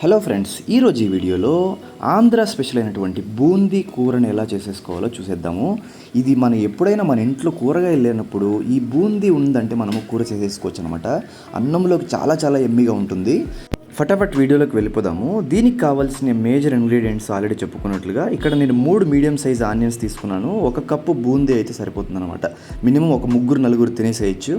Hello friends ఈరోజు ఈ వీడియోలో ఆంధ్ర స్పెషల్ అయినటువంటి బూందీ కూరని ఎలా చేసేసుకోవాలో చూసేద్దాము. ఇది మనం ఎప్పుడైనా మన ఇంట్లో కూరగాయలు లేనప్పుడు ఈ బూందీ ఉందంటే మనము కూర చేసేసుకోవచ్చు అనమాట అన్నంలోకి చాలా చాలా ఎమ్మిగా ఉంటుంది. ఫటాఫట్ వీడియోలోకి వెళ్ళిపోదాము. దీనికి కావాల్సిన మేజర్ ఇంగ్రీడియంట్స్ ఆల్రెడీ చెప్పుకున్నట్లుగా ఇక్కడ నేను మూడు మీడియం సైజ్ ఆనియన్స్ తీసుకున్నాను. ఒక కప్పు బూందీ అయితే సరిపోతుంది అనమాట మినిమం ఒక ముగ్గురు నలుగురు తినేసేయచ్చు.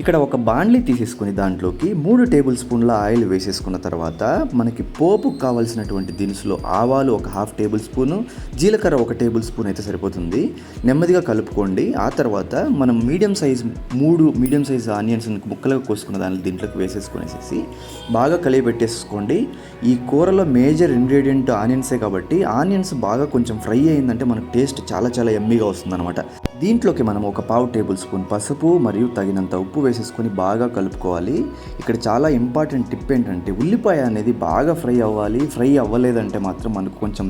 ఇక్కడ ఒక బాండ్లీ తీసేసుకుని దాంట్లోకి మూడు టేబుల్ స్పూన్ల ఆయిల్ వేసేసుకున్న తర్వాత మనకి పోపుకు కావాల్సినటువంటి దినుసులో ఆవాలు ఒక హాఫ్ టేబుల్ స్పూను జీలకర్ర ఒక టేబుల్ స్పూన్ అయితే సరిపోతుంది. నెమ్మదిగా కలుపుకోండి. ఆ తర్వాత మనం మీడియం సైజ్ మూడు మీడియం సైజ్ ఆనియన్స్ ముక్కలుగా కోసుకున్న దాన్ని దీంట్లోకి వేసేసుకునేసేసి బాగా కలిగి పెట్టేసుకోండి ఈ కూరలో మేజర్ ఇంగ్రీడియంట్ ఆనియన్సే కాబట్టి ఆనియన్స్ బాగా కొంచెం ఫ్రై అయిందంటే మనకు టేస్ట్ చాలా చాలా ఎమ్మీగా వస్తుందన్నమాట. దీంట్లోకి మనం ఒక పావు టేబుల్ స్పూన్ పసుపు మరియు తగినంత ఉప్పు వేసేసుకొని బాగా కలుపుకోవాలి. ఇక్కడ చాలా ఇంపార్టెంట్ టిప్ ఏంటంటే ఉల్లిపాయ అనేది బాగా ఫ్రై అవ్వాలి. ఫ్రై అవ్వలేదంటే మాత్రం మనకు కొంచెం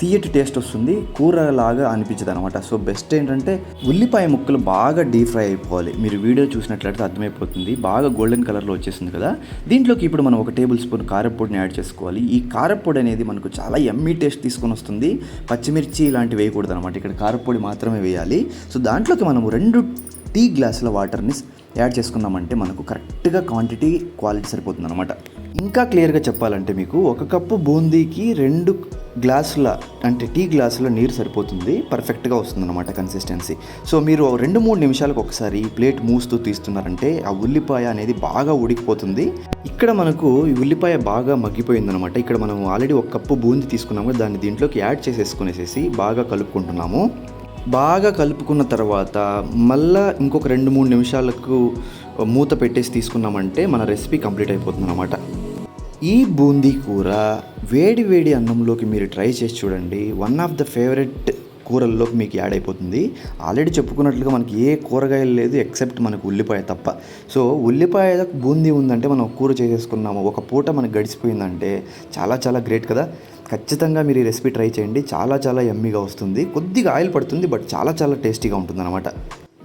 తీయటి టేస్ట్ వస్తుంది కూర లాగా అనిపించదు అనమాట సో బెస్ట్ ఏంటంటే ఉల్లిపాయ ముక్కలు బాగా డీప్ ఫ్రై అయిపోవాలి. మీరు వీడియో చూసినట్లయితే అర్థమైపోతుంది. బాగా గోల్డెన్ కలర్లో వచ్చేసింది కదా. దీంట్లోకి ఇప్పుడు మనం ఒక టేబుల్ స్పూన్ కారపొడిని యాడ్ చేసుకోవాలి. ఈ కారపొడి అనేది మనకు చాలా ఎమ్మీ టేస్ట్ తీసుకొని వస్తుంది. పచ్చిమిర్చి ఇలాంటివి వేయకూడదు అనమాట ఇక్కడ కారపొడి మాత్రమే వేయాలి. సో దాంట్లోకి మనము రెండు టీ గ్లాసుల వాటర్ని యాడ్ చేసుకున్నామంటే మనకు కరెక్ట్గా క్వాంటిటీ క్వాలిటీ సరిపోతుంది అనమాట ఇంకా క్లియర్గా చెప్పాలంటే మీకు ఒక కప్పు బూందీకి రెండు గ్లాసుల అంటే టీ గ్లాసుల నీరు సరిపోతుంది పర్ఫెక్ట్గా వస్తుందన్నమాట కన్సిస్టెన్సీ. సో మీరు రెండు మూడు నిమిషాలకు ఒకసారి ప్లేట్ మూస్తూ తీస్తున్నారంటే ఆ ఉల్లిపాయ అనేది బాగా ఉడికిపోతుంది. ఇక్కడ మనకు ఈ ఉల్లిపాయ బాగా మగ్గిపోయిందనమాట ఇక్కడ మనం ఆల్రెడీ ఒక కప్పు బూందీ తీసుకున్నాము దాన్ని దీంట్లోకి యాడ్ చేసేసుకునేసేసి బాగా కలుపుకుంటున్నాము. బాగా కలుపుకున్న తర్వాత మళ్ళా ఇంకొక రెండు మూడు నిమిషాలకు మూత పెట్టేసి తీసుకున్నామంటే మన రెసిపీ కంప్లీట్ అయిపోతుంది అనమాట ఈ బూందీ కూర వేడి వేడి అన్నంలోకి మీరు ట్రై చేసి చూడండి. వన్ ఆఫ్ ద ఫేవరెట్ కూరల్లోకి మీకు యాడ్ అయిపోతుంది. ఆల్రెడీ చెప్పుకున్నట్లుగా మనకి ఏ కూరగాయలు లేదు ఎక్సెప్ట్ మనకు ఉల్లిపాయ తప్ప. సో ఉల్లిపాయ బూందీ ఉందంటే మనం కూర చేసేసుకున్నాము. ఒక పూట మనకు గడిచిపోయిందంటే చాలా చాలా గ్రేట్ కదా. ఖచ్చితంగా మీరు ఈ రెసిపీ ట్రై చేయండి. చాలా చాలా ఎమ్మీగా వస్తుంది. కొద్దిగా ఆయిల్ పడుతుంది బట్ చాలా చాలా టేస్టీగా ఉంటుంది అనమాట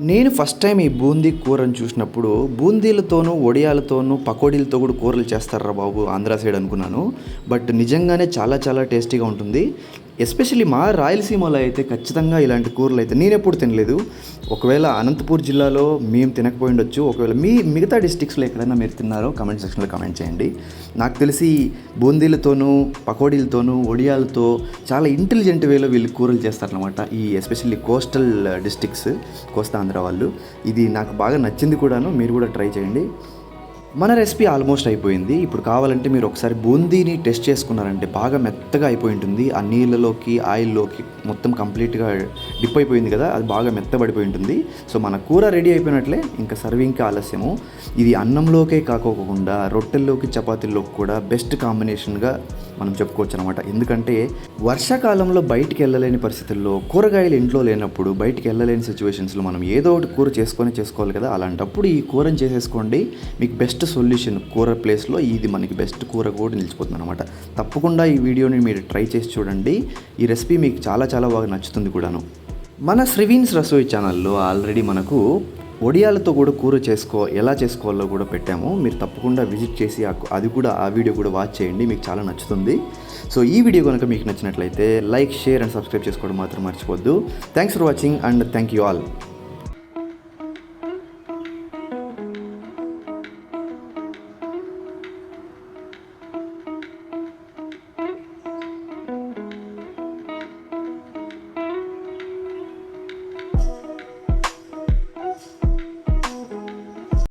నేను ఫస్ట్ టైం ఈ బూందీ కూరను చూసినప్పుడు బూందీలతోనూ వడియాలతోనూ పకోడీలతో కూడా కూరలు చేస్తారా బాబు? ఆంధ్ర సైడ్ అనుకున్నాను. బట్ నిజంగానే చాలా చాలా టేస్టీగా ఉంటుంది. ఎస్పెషల్లీ మా రాయలసీమలో అయితే ఖచ్చితంగా ఇలాంటి కూరలు అయితే నేను ఎప్పుడు తినలేదు. ఒకవేళ అనంతపూర్ జిల్లాలో మేము తినకపోయి ఉండొచ్చు. ఒకవేళ మీ మిగతా డిస్టిక్స్లో ఎక్కడైనా మీరు తిన్నారో కమెంట్ సెక్షన్లో కమెంట్ చేయండి. నాకు తెలిసి బూందీలతోనూ పకోడీలతోనూ ఒడియాలతో చాలా ఇంటెలిజెంట్ వేలో వీళ్ళు కూరలు చేస్తారనమాట ఈ especially coastal districts Kosta Andhra వాళ్ళు. ఇది నాకు బాగా నచ్చింది కూడాను మీరు కూడా ట్రై చేయండి. మన రెసిపీ ఆల్మోస్ట్ అయిపోయింది. ఇప్పుడు కావాలంటే మీరు ఒకసారి బూందీని టెస్ట్ చేసుకున్నారంటే బాగా మెత్తగా అయిపోయి ఉంటుంది ఆ నీళ్ళలోకి ఆయిల్లోకి మొత్తం కంప్లీట్గా డిప్ అయిపోయింది కదా అది బాగా మెత్తబడిపోయి ఉంటుంది. సో మన కూర రెడీ అయిపోయినట్లే ఇంకా సర్వింగ్కి ఆలస్యము. ఇది అన్నంలోకే కాకోకుండా రొట్టెల్లోకి చపాతీల్లోకి కూడా బెస్ట్ కాంబినేషన్గా మనం చెప్పుకోవచ్చు అనమాట ఎందుకంటే వర్షాకాలంలో బయటికి వెళ్ళలేని పరిస్థితుల్లో కూరగాయలు ఇంట్లో లేనప్పుడు బయటికి వెళ్ళలేని సిచ్యువేషన్స్లో మనం ఏదో ఒకటి కూర చేసుకొని చేసుకోవాలి కదా అలాంటప్పుడు ఈ కూరని చేసేసుకోండి. మీకు బెస్ట్ బెస్ట్ సొల్యూషన్ కూర ప్లేస్లో ఇది మనకి బెస్ట్ కూర కూడా నిలిచిపోతుంది అనమాట తప్పకుండా ఈ వీడియోని మీరు ట్రై చేసి చూడండి. ఈ రెసిపీ మీకు చాలా చాలా బాగా నచ్చుతుంది కూడాను. మన శ్రీవీన్స్ రసోయి ఛానల్లో ఆల్రెడీ మనకు ఒడియాలతో కూడా కూర చేసుకో ఎలా చేసుకోవాలో కూడా పెట్టాము. మీరు తప్పకుండా విజిట్ చేసి అది కూడా ఆ వీడియో కూడా వాచ్ చేయండి. మీకు చాలా నచ్చుతుంది. సో ఈ వీడియో కనుక మీకు నచ్చినట్లయితే లైక్ షేర్ అండ్ సబ్స్క్రైబ్ చేసుకోవడం మాత్రం మర్చిపోద్దు. Thanks for watching and thank you all